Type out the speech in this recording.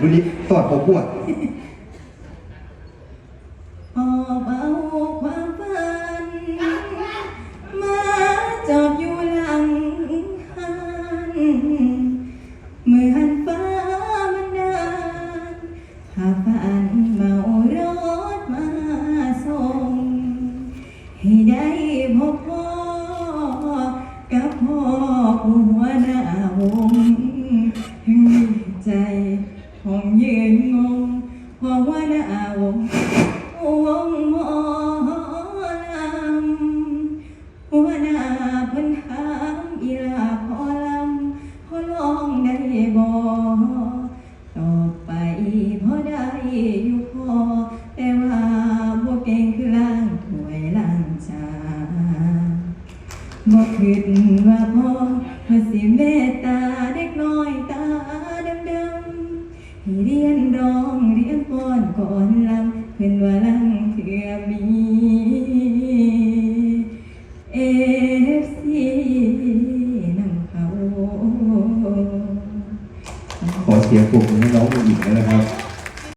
รุ่นนี้ตอดผมปวดหอบเอาความฝันมาจอดอยู่หลังหันเหมือนฟ้ามันนานหาฝันเมารถมาส่ง ให้ได้พบพ่อกับพ่อหัวหน้าวงใจ ยืนงงเพราะว่าหน้าวงวงหมอลำหัวหน้าเพิ่นถามอีลาพอลำพอลองได้บ่ต่อไปพอได้อยู่พอแต่ว่าบ่เก่งคือล้างถ้วยล้างจานบ่คิดว่าพอเพิ่นสิเมตตา เรียนร้องเรียนป้อนก่อนลำเพื่อนว่าลังเถือมีเอฟซีนำเขา ขอเสียงปรบมือให้น้องผู้หญิงด้วยนะครับ